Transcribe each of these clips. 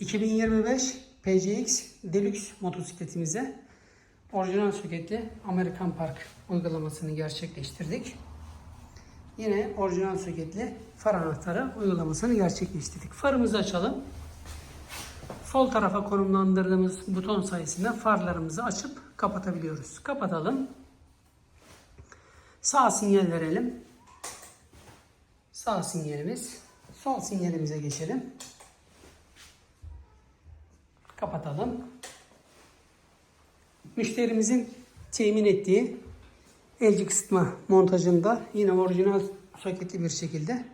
2025 PCX Deluxe motosikletimize orijinal soketli Amerikan Park uygulamasını gerçekleştirdik. Yine orijinal soketli far anahtarı uygulamasını gerçekleştirdik. Farımızı açalım. Sol tarafa konumlandırdığımız buton sayesinde farlarımızı açıp kapatabiliyoruz. Kapatalım. Sağ sinyal verelim. Sağ sinyalimiz. Sol sinyalimize geçelim. Kapatalım. Müşterimizin temin ettiği elci kısıtma montajında yine orijinal soketli bir şekilde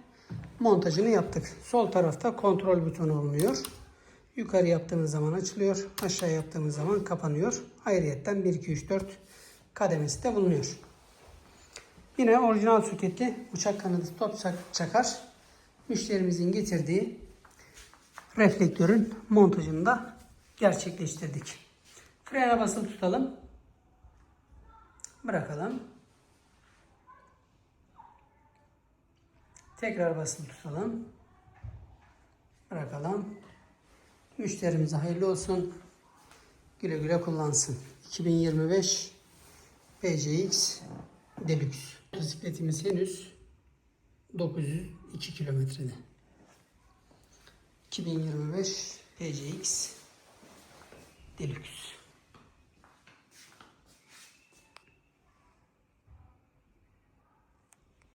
montajını yaptık. Sol tarafta kontrol butonu bulunuyor. Yukarı yaptığımız zaman açılıyor. Aşağı yaptığımız zaman kapanıyor. Ayrıyetten 1, 2, 3, 4 kademesi de bulunuyor. Yine orijinal soketli uçak kanadı çak- çakar. Müşterimizin getirdiği reflektörün montajını da gerçekleştirdik. Frene basılı tutalım. Bırakalım. Tekrar basılı tutalım. Bırakalım. Müşterimize hayırlı olsun. Güle güle kullansın. 2025 PCX Deluxe. Motosikletimiz henüz 902 kilometrede. 2025 PCX Deluxe.